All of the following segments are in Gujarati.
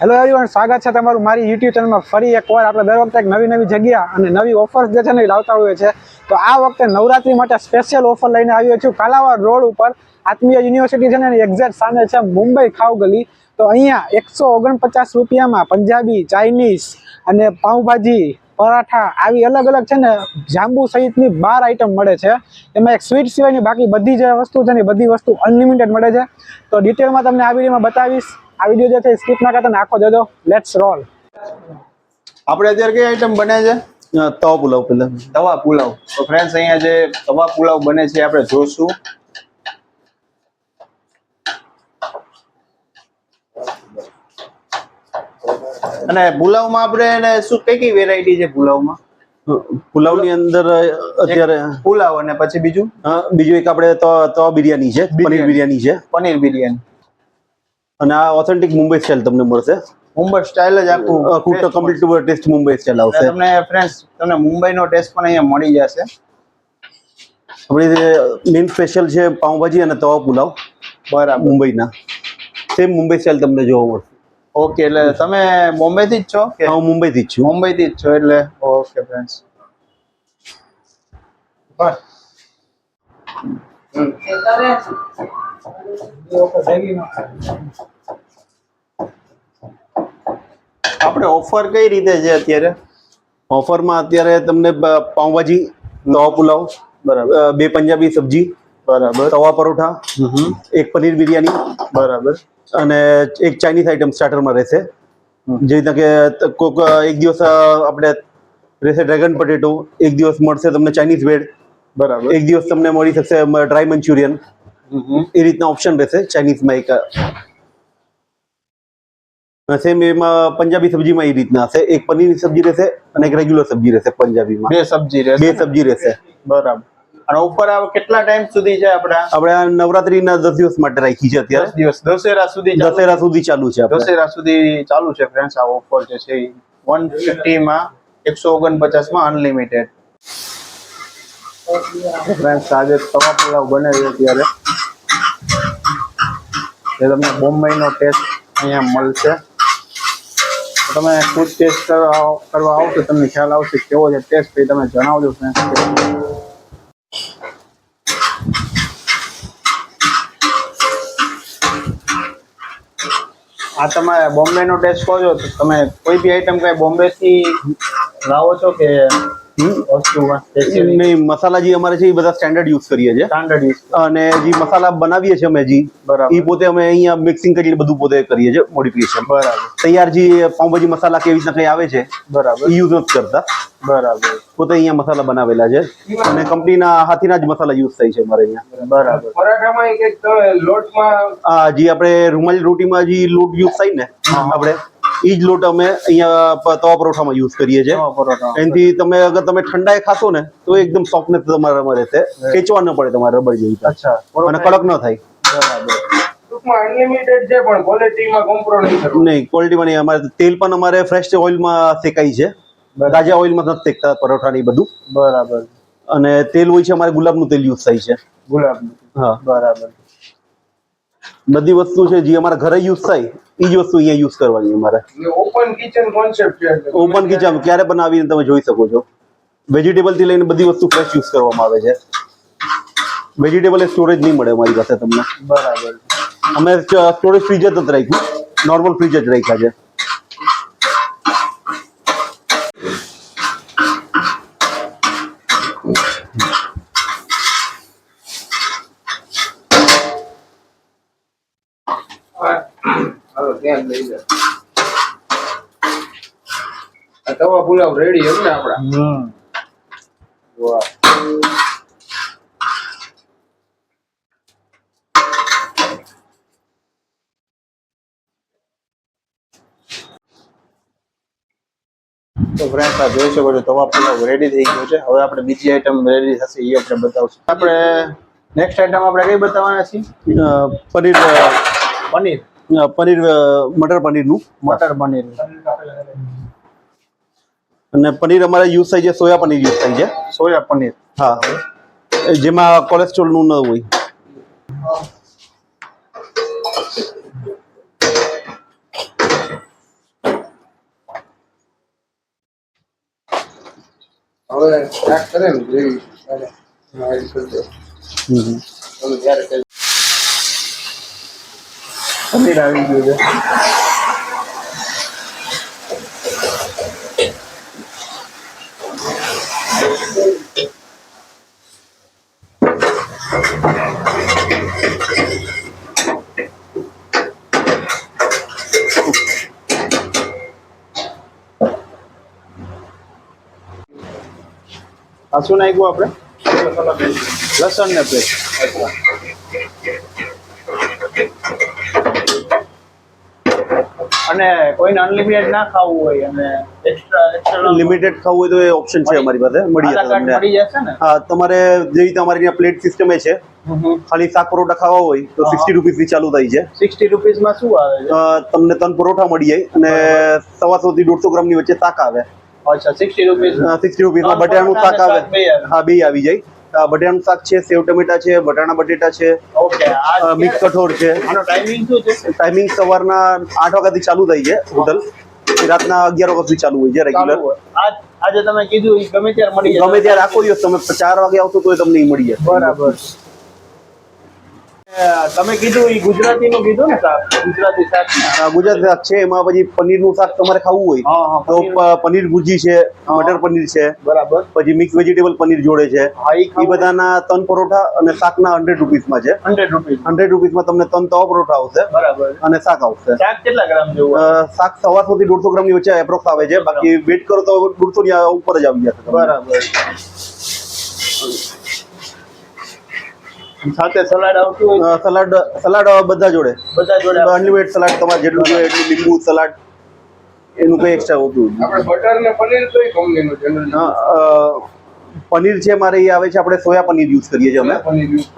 હેલો એવરીવન સ્વાગત છે તમારું મારી યુટ્યુબ ચેનલમાં ફરી એકવાર આપણે દર વખતે એક નવી નવી જગ્યા અને નવી ઓફર્સ જે છે ને લાવતા હોઈએ છે તો આ વખતે નવરાત્રી માટે સ્પેશિયલ ઓફર લઈને આવ્યો છું. કાલાવાડ રોડ ઉપર આત્મીય યુનિવર્સિટી છે ને એક્ઝેક્ટ સામે છે મુંબઈ ખાવ ગલી તો અહીંયા એકસો ઓગણપચાસ રૂપિયામાં પંજાબી, ચાઇનીઝ અને પાઉંભાજી, પરાઠા આવી અલગ અલગ છે ને જાંબુ સહિતની બાર આઈટમ મળે છે. એમાં એક સ્વીટ સિવાયની બાકી બધી જે વસ્તુ છે ને બધી વસ્તુ અનલિમિટેડ મળે છે. તો ડિટેલમાં તમને આ વિડીયોમાં બતાવીશ. આ વીડિયો જે છે સ્કીપ ના કરતા નાખો દેજો લેટ્સ રોલ આપણે અત્યારે કઈ આઈટમ બને છે? તવા પુલાવ પેલા. તવા પુલાવ. તો ફ્રેન્ડ્સ અહીંયા જે તવા પુલાવ બને છે આપણે જોશું. અને પુલાવમાં આપણે એને શું કઈ કઈ વેરાયટી છે પુલાવમાં? પુલાવની અંદર અત્યારે પુલાવ અને પછી બીજું? બીજું એક આપણે તો તવા બિરયાની છે પનીર બિરયાની છે. પનીર બિરયાની. અને આ ઓથેન્ટિક મુંબઈ સ્ટાઇલ તમને મળશે. મુંબઈ સ્ટાઇલ જ આખું cook complete taste Mumbai style આવશે. તમને ફ્રેન્ડ્સ તમને મુંબઈનો ટેસ્ટ પણ અહીંયા મળી જશે. આપણી મેઇન સ્પેશિયલ છે પાઉંભાજી અને તવા પુલાવ. બરાબર. મુંબઈના. સેમ મુંબઈ સ્ટાઇલ તમને જોવા મળશે. ઓકે એટલે તમે બોમ્બેથી જ છો કે? હા, મુંબઈથી જ છું. મુંબઈથી જ છો એટલે? ઓકે ફ્રેન્ડ્સ આપણે ઓફર કઈ રીતે છે અત્યારે? ઓફરમાં અત્યારે તમને પાઉંભાજી તવા પુલાવ બરાબર. બે પંજાબી સબ્જી બરાબર. તવા પરોઠા એક પનીર બિરયાની બરાબર. અને એક ચાઇનીઝ આઈટમ સ્ટાર્ટરમાં રહેશે. જે રીતના કે કોક એક દિવસ આપણે રહેશે ડ્રેગન પટેટો એક દિવસ મળશે તમને ચાઇનીઝ વેડ બરાબર. એક દિવસ તમને મળી શકશે ડ્રાય મંચુરિયન એ રીતના ઓપ્શન રહેશે ચાઇનીઝમાં એક સેમ એમાં પંજાબી સબ્જીમાં એ રીતના હશે. એક પનીરની સબ્જી રહેશે અને એક રેગ્યુલર સબ્જી રહેશે પંજાબીમાં. બે સબ્જી રહેશે બે સબ્જી રહેશે. બરાબર. અને આ કેટલા ટાઈમ સુધી છે આપણા? આપણે નવરાત્રીના દસ દિવસ માટે રાખી છે અત્યારે. દિવસ. દશેરા સુધી દશેરા સુધી ચાલુ છે દશેરા સુધી ચાલુ છે ફ્રેન્ડ્સ આ ઓફર જે છે વન ફિફ્ટીમાં એકસો ઓગણપચાસમાં અનલિમિટેડ ફ્રેન્ડ્સ આજે તવા પુલાવ બને છે અત્યારે. જે તમને બોમ્બેનો ટેસ્ટ અહીંયા મળશે. તમે ખુદ ટેસ્ટ કરવા કરવા તો તમને ખ્યાલ આવશે કેવો છે ટેસ્ટ એ તમે જણાવજો ફ્રેન્ડ આ તમારે બોમ્બેનો ટેસ્ટ કહો છો તમે કોઈ બી આઈટમ કઈ બોમ્બેથી લાવો છો કે વસ્તુ નહીં મસાલા જે અમારે છે એ બધા સ્ટેન્ડર્ડ યુઝ કરીએ છીએ. સ્ટાન્ડર્ડ યુઝ અને જે મસાલા બનાવીએ છીએ અમે જી બરાબર. એ પોતે અમે અહીંયા મિક્સિંગ કરીને બધું પોતે કરીએ છીએ મોડિફિકેશન બરાબર. તૈયાર જે પાઉંભાજી મસાલા કેવી રીતના કઈ આવે છે બરાબર. યુઝ નથી કરતા. બરાબર. પોતે અહીંયા મસાલા બનાવેલા છે. અને કંપનીના હાથીના જ મસાલા યુઝ થાય છે અમારે અહીંયા. બરાબર. પરાઠામાં એક લોટમાં આ જે આપણે રૂમાલી રોટીમાં જે લોટ યુઝ થાય ને આપણે એ જ લોટ અમે અહીંયા તવા પરોઠામાં યુઝ કરીએ છીએ. એનાથી તમે અગર તમે ઠંડાએ ખાશો ને તો એકદમ સોફ્ટનેસ તમારામાં રહેશે. ખેંચવા ન પડે તમારે રબર જેવી અને કડક ન થાય. નહીં ક્વોલિટીમાં નહીં. અમારે તેલ પણ અમારે ફ્રેશ ઓઇલમાં શેકાય છે. તાજા ઓઇલમાં નથી શેકતા પરોઠા ને બધું. બરાબર. અને તેલ હોય છે અમારે ગુલાબનું તેલ યુઝ થાય છે. ગુલાબનું હા. બરાબર. બધી વસ્તુ છે જે અમારા ઘરે યુઝ થાય એ જ વસ્તુ અહીંયા યુઝ કરવાની અમારે. ઓપન કિચન કોન્સેપ્ટ છે ઓપન કિચન ક્યારે બનાવીને તમે જોઈ શકો છો. વેજીટેબલથી લઈને બધી વસ્તુ ફ્રેશ યુઝ કરવામાં આવે છે. વેજીટેબલ એ સ્ટોરેજ નહીં મળે અમારી પાસે તમને. બરાબર. અમે સ્ટોરેજ ફ્રીજ જ રાખ્યું. નોર્મલ ફ્રીજ જ રાખ્યા છે. ધ્યાન લઈ લે? આ તવા પુલાવ રેડી એમ ને આપડા? વાહ. તો ફ્રેન્ડ્સ આ જોઈ શકો છો તવા પુલાવ રેડી થઈ ગયો છે. હવે આપણે બીજી આઈટમ રેડી થશે એ આપણે બતાવશું. આપણે નેક્સ્ટ આઈટમ આપણે કઈ બતાવવાના છીએ? પનીર પનીર. પનીર મટર પનીરનું. મટર પનીર. અને પનીર અમારે યુઝ થાય છે સોયા પનીર યુઝ થાય છે. સોયા પનીર. હા. જેમાં કોલેસ્ટ્રોલનું ન હોય. હવે પનીર આવી ગયું છે. આ શું નાખ્યું આપણે? લસણ ને પેસ્ટ અને કોઈને અનલિમિટેડ ના ખાવું હોય અને એક્સ્ટ્રા એક્સ્ટ્રા લિમિટેડ ખાવું હોય તો એ ઓપ્શન છે અમારી પાસે મળી જશે તમને. મળી જશે ને? હા તમારે જેવી રીતે અમારી ત્યાં પ્લેટ સિસ્ટમ છે ખાલી શાક પરોઠા ખાવા હોય તો સિક્સટી સિક્સટી રૂપીસથી ચાલુ થાય છે. સિક્સટી રૂપીસમાં શું આવે તમને ત્રણ પરોઠા મળી જાય અને સવાસો થી દોઢસો ગ્રામની વચ્ચે શાક આવે. અચ્છા સિક્સટી રૂપીસ સિક્સટી રૂપીસમાં બટાટાનું શાક આવે. હા બે આવી જાય. બટાટાનું શાક છે સેવ ટમેટા છે બટાણા બટેટા છે મિક્સ કઠોળ છે. ટાઈમિંગ સવારના આઠ વાગ્યાથી ચાલુ થાય છે હોટલ. રાતના અગિયાર વાગ્યા સુધી ચાલુ હોય છે રેગ્યુલર આજે તમે કીધું ગમે ત્યારે મળી ગમે ત્યારે આખો દિવસ તમે ચાર વાગે આવશો તો તમને ઈ મળી જાય. બરાબર. તમે કીધું ઈ ગુજરાતીનું કીધું ને શાક ગુજરાતી શાક. ગુજરાતી શાક છે. એમાં પછી પનીરનું શાક તમારે ખાવું હોય. તો પનીર. ભુજી છે મટર પનીર છે. બરાબર. પછી મિક્સ વેજીટેબલ પનીર જોડે છે. એ બધાના ત્રણ પરોઠા અને શાકના હંડ્રેડ રૂપીસમાં છે. હંડ્રેડ રૂપીસ હંડ્રેડ રૂપીસમાં તમને ત્રણ તવા પરોઠા આવશે બરાબર. અને શાક આવશે. શાક કેટલા ગ્રામ જેવું શાક સવાસો થી દોઢસો ગ્રામની વચ્ચે એપ્રોક્સ આવે છે. બાકી વેટ કરો તો દોઢસો ની ઉપર જ આવી જશે બરાબર. સાથે સલાડ આવતું હોય? સલાડ સલાડ બધા જોડે. બધા જોડે અનલિમિટેડ સલાડ તમારે જેટલું જોઈએ એટલું લીંબુ સલાડ એનું કઈ એક્સ્ટ્રા હોતું આપણે બટર ને પનીર કઈ કંપનીનું જનરલ પનીર છે મારે એ આવે છે આપણે સોયા પનીર યુઝ કરીએ છીએ અમે.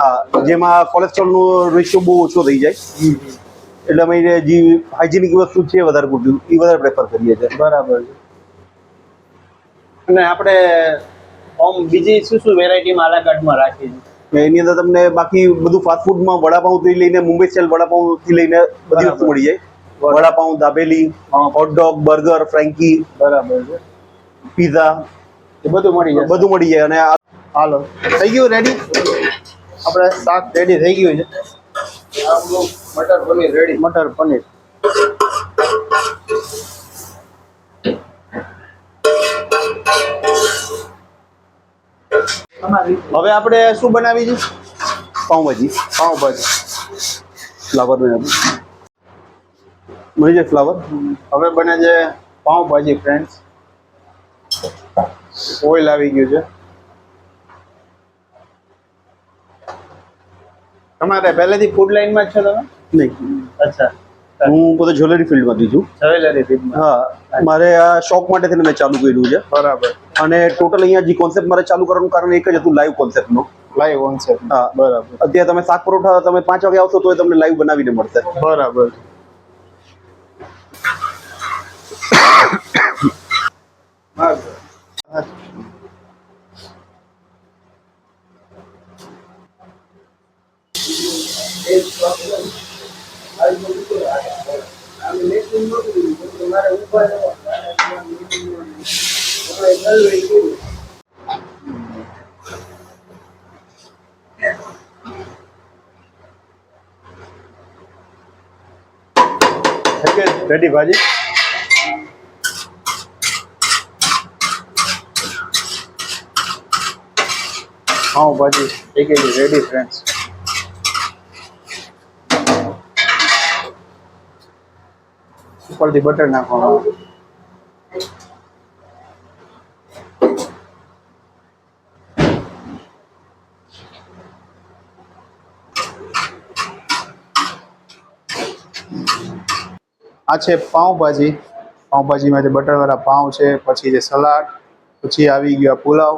હા જેમાં કોલેસ્ટ્રોલ નો રેશિયો બહુ ઓછો થઈ જાય. એટલે અમે જે હાઇજેનિક વસ્તુ છે વધારે પૂરતું એ વધારે પ્રેફર કરીએ છીએ. બરાબર છે. અને આપણે આમ બીજી શું શું વેરાયટીમાં આલા કાર્ડમાં રાખીએ છે એની અંદર તમને બાકી બધું ફાસ્ટ ફૂડમાં વડાપાઉં થી લઈને મુંબઈ સ્ટાઇલ વડાપાઉં થી લઈને બધી વસ્તુ મળી જાય. Vada pav dabeli hot dog burger frankie બરાબર છે. પીઝા એ બધું મળી જાય બધું મળી જાય અને હાલો. થઈ ગયું રેડી આપણે શાક રેડી થઈ ગયું છે. મટર પનીર રેડી મટર પનીર. હવે આપણે શું બનાવી છે? પાઉંભાજી. પાઉંભાજી. ફ્લાવર મળી જાય ફ્લાવર? હવે બને છે પાઉંભાજી ફ્રેન્ડ્સ ઓઇલ આવી ગયું છે. તમારે પહેલેથી ફૂડ લાઈનમાં જ છો તમે? નહીં. અચ્છા. હું પોતે જ્વેલરી ફિલ્ડમાંથી છું. જવેલરી ફીડમાં હા મારે આ શોખ માટે થઈને મેં ચાલુ કર્યું છે. બરાબર. અને ટોટલ અહીંયા જે કોન્સેપ્ટ મારે ચાલુ કરવાનું કારણ એક જ હતું લાઈવ કોન્સેપ્ટનો લાઈવ કોન્સેપ્ટ હા. બરાબર. અત્યારે તમે શાક પરોઠા તમે પાંચ વાગે આવશો તો તમને લાઈવ બનાવીને મળશે. બરાબર. રેડી ભાજી? હા ભાજી. એક એક રેડી ફ્રેન્ડ્સ ઉપરથી બટર નાખવાનું. આ છે પાઉંભાજી. પાઉંભાજીમાં જે બટરવાળા પાઉં છે પછી જે સલાડ પછી આવી ગયો આ પુલાવ.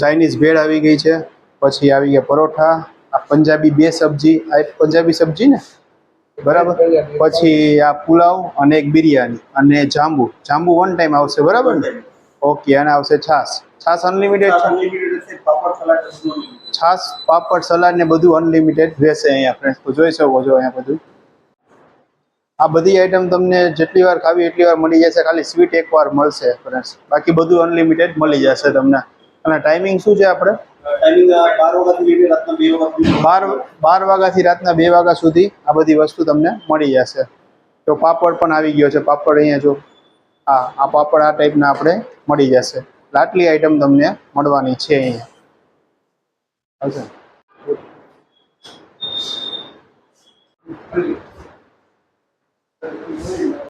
ચાઇનીઝ ભેળ. આવી ગઈ છે. પછી આવી ગયા પરોઠા. આ પંજાબી બે સબ્જી આ પંજાબી સબ્જી ને? બરાબર? પછી આ પુલાવ અને એક બિરયાની અને જાંબુ. જાંબુ વન ટાઈમ આવશે બરાબર ને? ઓકે અને આવશે છાસ છાસ અનલિમિટેડ છાસ પાપડ સલાડ ને બધું અનલિમિટેડ રહેશે અહીંયા ફ્રેન્ડ તો જોઈ શકો છો અહીંયા બધું. આ બધી આઈટમ તમને જેટલી વાર ખાવી એટલી વાર મળી જશે. ખાલી સ્વીટ એકવાર મળશે ફ્રેન્ડ્સ બાકી બધું અનલિમિટેડ મળી જશે તમને. અને ટાઈમિંગ શું છે આપણે? બાર બાર વાગ્યાથી રાતના બે વાગ્યા સુધી આ બધી વસ્તુ તમને મળી જશે. તો પાપડ પણ આવી ગયો છે પાપડ અહીંયા જો. હા આ પાપડ આ ટાઈપના આપણે મળી જશે. આટલી આઈટમ તમને મળવાની છે અહીંયા. that we see